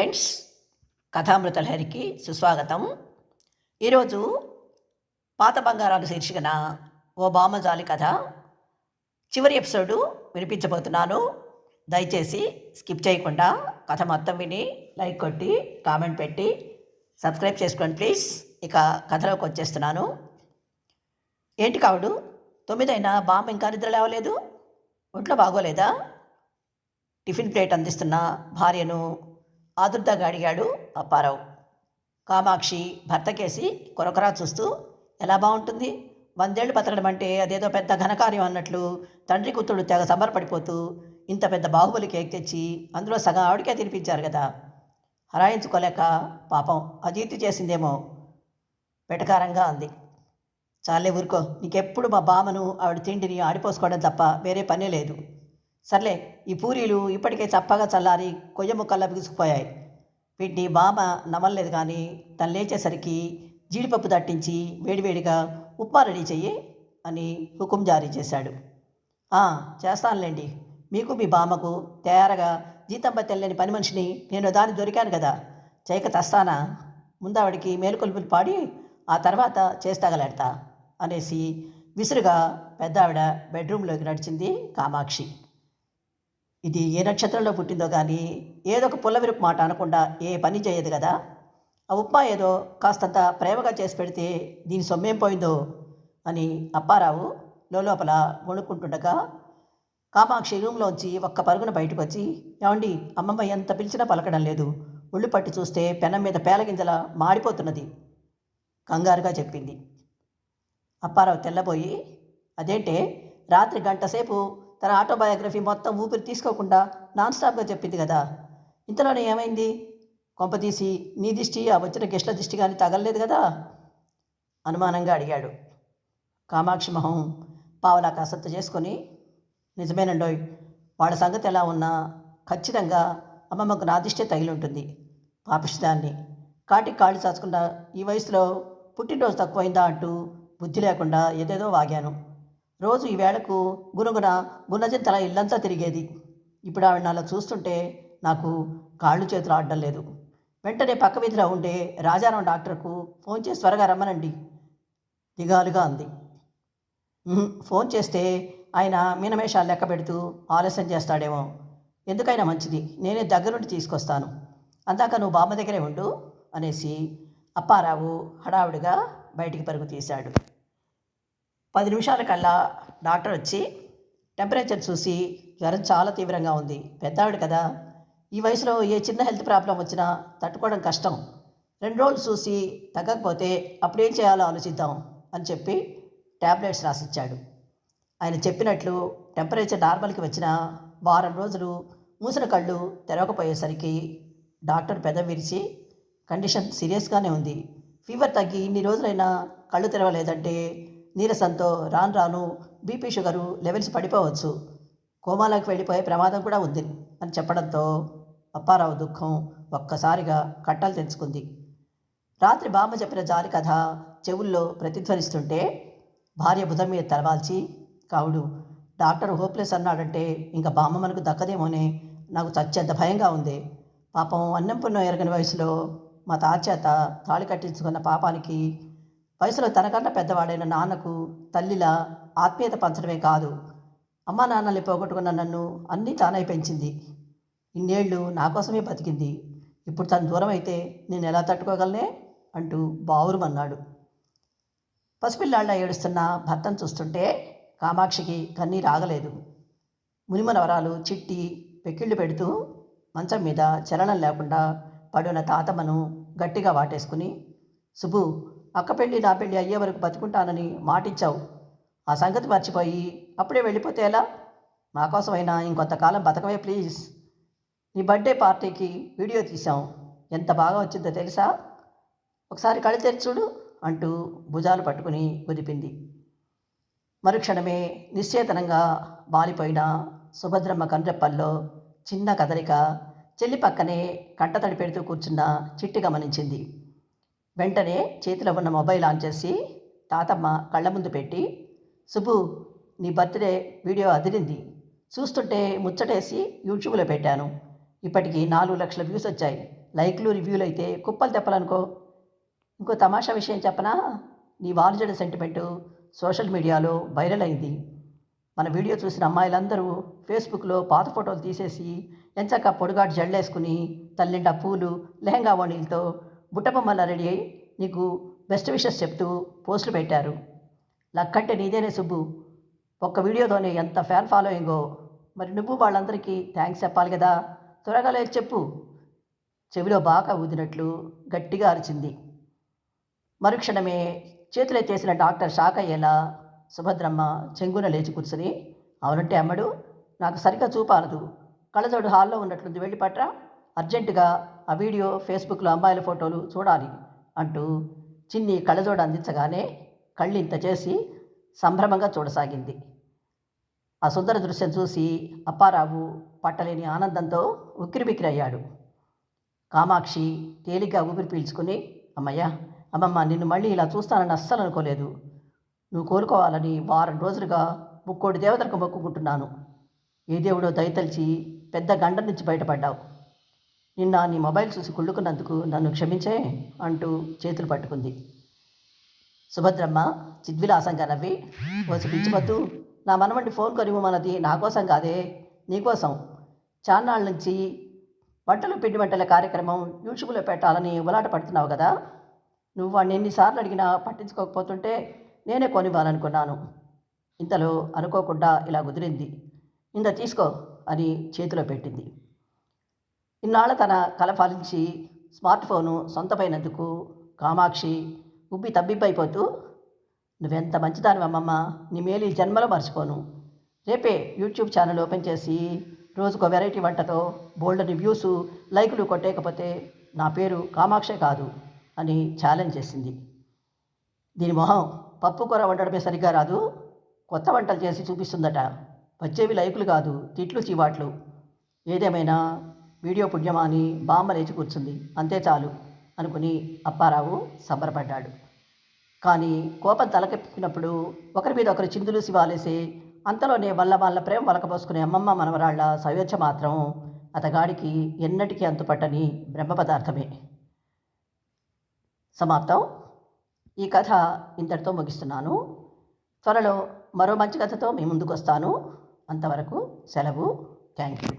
Friends కథామృత లహరికి సుస్వాగతం. ఈరోజు పాత బంగారాలు శీర్షికన ఓ బామజాలి కథ. చివరి ఎపిసోడు వినిపించబోతున్నాను. దయచేసి స్కిప్ చేయకుండా కథ మొత్తం విని లైక్ కొట్టి కామెంట్ పెట్టి సబ్స్క్రైబ్ చేసుకోండి ప్లీజ్. ఇక కథలోకి వచ్చేస్తున్నాను. ఏంటి కావుడు? తొమ్మిదైనా బామ్మ ఇంకా నిద్ర లేవలేదు? ఒంట్లో బాగోలేదా? టిఫిన్ ప్లేట్ అందిస్తున్న భార్యను ఆదుర్దాగా అడిగాడు అప్పారావు కామాక్షి భర్తకేసి కొరకరా చూస్తూ ఎలా బాగుంటుంది వందేళ్ళు బతకడం అంటే అదేదో పెద్ద ఘనకార్యం అన్నట్లు తండ్రి కూతుడు తెగ సంబరపడిపోతూ ఇంత పెద్ద బాహుబలి కేక్ తెచ్చి అందులో సగం ఆవిడకే తినిపించారు కదా. హరాయించుకోలేక పాపం అజీర్తి చేసిందేమో వెటకారంగా అంది. చాలే ఊరుకో నీకెప్పుడు మా బామను ఆవిడ తిండిని ఆడిపోసుకోవడం తప్ప వేరే పనే లేదు. సర్లే ఈ పూరీలు ఇప్పటికే చప్పగా చల్లారి కొయ్య ముక్కల్లా బిగుసుకుపోయాయి వీటిని బామ నమలలేదు కానీ తను లేచేసరికి జీడిపప్పు దట్టించి వేడివేడిగా ఉప్మా రెడీ చెయ్యి అని హుకుం జారీ చేశాడు. చేస్తానులేండి. మీకు మీ బామ్మకు తయారుగా జీతంపై తెల్లని పని మనిషిని నేను దాన్ని దొరికాను కదా. చేయక తస్తానా ముందావిడికి మేలుకొలుపులు పాడి ఆ తర్వాత చేస్తాగలెడతా అనేసి విసురుగా పెద్దావిడ బెడ్రూమ్లోకి నడిచింది కామాక్షి. ఇది ఏ నక్షత్రంలో పుట్టిందో కానీ ఏదో ఒక పుల్లవిరుపు మాట అనకుండా ఏ పని చేయదు కదా? ఆ ఉప్మా ఏదో కాస్తంత ప్రేమగా చేసి పెడితే దీని సొమ్మేం పోయిందో అని అప్పారావు లోపల వణుక్కుంటుండగా కామాక్షి రూమ్లోంచి ఒక్క పరుగున బయటకు వచ్చి ఏమండి అమ్మమ్మ ఎంత పిలిచినా పలకడం లేదు. ఒళ్ళు పట్టి చూస్తే పెనం మీద పేలగింజల మాడిపోతున్నది. కంగారుగా చెప్పింది. అప్పారావు తెల్లబోయి అదేంటే రాత్రి గంట సేపు తన ఆటోబయోగ్రఫీ మొత్తం ఊపిరి తీసుకోకుండా నాన్ స్టాప్గా చెప్పింది కదా. ఇంతలోనే ఏమైంది? కొంపతీసి నీ దిష్టి ఆ వచ్చిన గెస్ట్ల దిష్టి కానీ తగలలేదు కదా? అనుమానంగా అడిగాడు. కామాక్షి మొహం పావలా కాసత్తు చేసుకొని నిజమేనండోయ్ వాళ్ళ సంగతి ఎలా ఉన్నా ఖచ్చితంగా అమ్మమ్మకు నా దిష్టే తగిలి ఉంటుంది పాపిష్టాన్ని కాటికి కాళ్ళు చాచకుండా ఈ వయసులో పుట్టినరోజు తక్కువైందా అంటూ బుద్ధి లేకుండా ఏదేదో వాగాను. రోజు ఈ వేళకు గునుగున గున్నచింతల ఇల్లంతా తిరిగేది. ఇప్పుడు ఆవిడ అలా చూస్తుంటే నాకు కాళ్ళు చేతులు ఆడడం లేదు. వెంటనే పక్క వీధిలో ఉండే రాజారాం డాక్టర్కు ఫోన్ చేసి త్వరగా రమ్మనండి. దిగాలుగా అంది. ఫోన్ చేస్తే ఆయన మీనమేషాలు లెక్క పెడుతూ ఆలస్యం చేస్తాడేమో. ఎందుకైనా మంచిది నేనే దగ్గరుండి తీసుకొస్తాను. అందాక నువ్వు బామ్మ దగ్గరే ఉండు అనేసి అప్పారావు హడావుడిగా బయటికి పరుగు తీశాడు. పది నిమిషాల కల్లా డాక్టర్ వచ్చి టెంపరేచర్ చూసి జ్వరం చాలా తీవ్రంగా ఉంది. పెద్దావిడ కదా. ఈ వయసులో ఏ చిన్న హెల్త్ ప్రాబ్లం వచ్చినా తట్టుకోవడం కష్టం. రెండు రోజులు చూసి తగ్గకపోతే అప్పుడేం చేయాలో ఆలోచిద్దాం అని చెప్పి ట్యాబ్లెట్స్ రాసిచ్చాడు. ఆయన చెప్పినట్లు టెంపరేచర్ నార్మల్కి వచ్చిన వారం రోజులు మూసిన కళ్ళు తెరవకపోయేసరికి డాక్టర్ పెద విరిచి కండిషన్ సీరియస్గానే ఉంది. ఫీవర్ తగ్గి ఇన్ని రోజులైనా కళ్ళు తెరవలేదంటే నీరసంతో రాను రాను బీపీ షుగరు లెవెల్స్ పడిపోవచ్చు. కోమాలోకి వెళ్ళిపోయే ప్రమాదం కూడా ఉంది అని చెప్పడంతో అప్పారావు దుఃఖం ఒక్కసారిగా కట్టలు తెంచుకుంది. రాత్రి బామ్మ చెప్పిన జాలి కథ చెవుల్లో ప్రతిధ్వనిస్తుంటే భార్య భుజం మీద తలవాల్చి కావుడు డాక్టర్ హోప్లెస్ అన్నాడంటే ఇంకా బామ్మ మనకు దక్కదేమోనే నాకు చచ్చేంత భయంగా ఉంది. పాపం అన్నం పుణ్యం ఎరగని వయసులో మా తాచేత తాళి కట్టించుకున్న పాపానికి వయసులో తనకన్నా పెద్దవాడైన నాన్నకు తల్లిలా ఆత్మీయత పంచడమే కాదు. అమ్మా నాన్నల్ని పోగొట్టుకున్న నన్ను అన్నీ తానై పెంచింది. ఇన్నేళ్ళు నా కోసమే బతికింది. ఇప్పుడు తను దూరం అయితే నేను ఎలా తట్టుకోగలనే? అంటూ బావురుమన్నాడు. పసిపిల్లాళ్ళ ఏడుస్తున్న భర్తను చూస్తుంటే కామాక్షికి కన్నీరు ఆగలేదు. మునిమనవరాలు చిట్టి పెక్కిళ్ళు పెడుతూ మంచం మీద చలనం లేకుండా పడున్న తాతమ్మను గట్టిగా వాటేసుకుని సుబ్బు అక్క పెళ్ళి నా పెళ్ళి అయ్యే వరకు బతుకుంటానని మాటిచ్చావు. ఆ సంగతి మర్చిపోయి అప్పుడే వెళ్ళిపోతే ఎలా? నా కోసమైనా ఇంకొంతకాలం బతకవే ప్లీజ్. నీ బర్త్డే పార్టీకి వీడియో తీసాం ఎంత బాగా వచ్చిందో తెలుసా? ఒకసారి కళ్ళు తెరిచి చూడు అంటూ భుజాలు పట్టుకుని కుదిపింది. మరుక్షణమే నిశ్చేతనంగా బాలిపోయిన సుభద్రమ్మ కండ్రెప్పల్లో చిన్న కదలిక చెల్లి పక్కనే కంటతడి పెడుతూ కూర్చున్న చిట్టి గమనించింది. వెంటనే చేతిలో ఉన్న మొబైల్ ఆన్ చేసి తాతమ్మ కళ్ళ ముందు పెట్టి సుబ్బు నీ బర్త్డే వీడియో అదిరింది. చూస్తుంటే ముచ్చటేసి యూట్యూబ్లో పెట్టాను. ఇప్పటికి నాలుగు లక్షల వ్యూస్ వచ్చాయి. లైక్లు రివ్యూలు అయితే కుప్పలు తెప్పాలనుకో. ఇంకో తమాషా విషయం చెప్పనా? నీ వారజడ సెంటిమెంటు సోషల్ మీడియాలో వైరల్ అయింది. మన వీడియో చూసిన అమ్మాయిలందరూ ఫేస్బుక్లో పాత ఫోటోలు తీసేసి ఎంచక్క పొడుగాటు జల్లేసుకుని తల్లిండా పూలు లెహంగా వణీలతో బుట్టబొమ్మలా రెడీ అయి నీకు బెస్ట్ విషెస్ చెప్తూ పోస్టులు పెట్టారు. లక్కంటే నీదేనే సుబ్బు. ఒక్క వీడియోతోనే ఎంత ఫ్యాన్ ఫాలోయింగో మరి నువ్వు వాళ్ళందరికీ థ్యాంక్స్ చెప్పాలి కదా. త్వరగా లేదు చెప్పు. చెవిలో బాగా ఊదినట్లు గట్టిగా అరిచింది. మరుక్షణమే చేతులెత్తేసిన డాక్టర్ షాక్ అయ్యేలా సుభద్రమ్మ చెంగున లేచి కూర్చుని అవునంటే అమ్మడు నాకు సరిగ్గా చూపాలదు కళ్ళజోడు హాల్లో ఉన్నట్లుంది వెళ్ళి పట్రా. అర్జెంటుగా ఆ వీడియో ఫేస్బుక్లో అమ్మాయిల ఫోటోలు చూడాలి అంటూ చిన్ని కళ్ళజోడు అందించగానే కళ్ళు ఇంత చేసి సంభ్రమంగా చూడసాగింది. ఆ సుందర దృశ్యం చూసి అప్పారావు పట్టలేని ఆనందంతో ఉక్కిరిబిక్కిరయ్యాడు కామాక్షి తేలిగ్గా ఊపిరి పీల్చుకుని అమ్మయ్యా అమ్మమ్మ నిన్ను మళ్ళీ ఇలా చూస్తానని అస్సలు అనుకోలేదు. నువ్వు కోరుకోవాలని వారం రోజులుగా ముక్కోటి దేవతలకు మొక్కుకుంటున్నాను. ఏ దేవుడో దయతలిచి పెద్ద గండం నుంచి బయటపడ్డావు. నిన్న నీ మొబైల్ చూసి కుళ్ళుకున్నందుకు నన్ను క్షమించే అంటూ చేతులు పట్టుకుంది. సుభద్రమ్మ చిద్విలాసంగా నవ్వి వచ్చి పిచ్చిపద్దు నా మనవంటి ఫోన్ కొనివ్వమన్నది నా కోసం కాదే నీకోసం చాన్నాళ్ళ నుంచి వంటలు పిండి వంటల కార్యక్రమం యూట్యూబ్లో పెట్టాలని ఉలాట పడుతున్నావు కదా. నువ్వు వాడిని ఎన్నిసార్లు అడిగినా పట్టించుకోకపోతుంటే నేనే కొనివ్వాలనుకున్నాను. ఇంతలో అనుకోకుండా ఇలా కుదిరింది. ఇంత తీసుకో అని చేతిలో పెట్టింది. ఇన్నాళ్ళ తన కల ఫలించి స్మార్ట్ ఫోను సొంతమైనందుకు కామాక్షి ఉబ్బి తబ్బిబ్బైపోతూ నువ్వెంత మంచిదాని అమ్మమ్మ నీ మేలు ఈ జన్మలో మర్చిపోను. రేపే యూట్యూబ్ ఛానల్ ఓపెన్ చేసి రోజుకో వెరైటీ వంటతో బోల్డ్ రివ్యూస్ లైకులు కొట్టేయకపోతే నా పేరు కామాక్షే కాదు అని ఛాలెంజ్ చేసింది. దీని మొహం పప్పు కూర వండడమే సరిగ్గా రాదు కొత్త వంటలు చేసి చూపిస్తుందట. వచ్చేవి లైకులు కాదు తిట్లు చీవాట్లు. ఏదేమైనా వీడియో పుణ్యమా అని బామ్మ లేచి కూర్చుంది. అంతే చాలు అనుకుని అప్పారావు సంబరపడ్డాడు. కానీ కోపం తలకెప్పినప్పుడు ఒకరి మీద ఒకరు చిందులు శివాలేసే అంతలోనే వల్ల వాళ్ళ ప్రేమ వలకబోసుకునే అమ్మమ్మ మనవరాళ్ళ సవ్యచ్చ మాత్రం అతగాడికి ఎన్నటికీ అంతుపట్టని బ్రహ్మ పదార్థమే. సమాప్తం. ఈ కథ ఇంతటితో ముగిస్తున్నాను. త్వరలో మరో మంచి కథతో మీ ముందుకు వస్తాను అంతవరకు సెలవు. Thank you.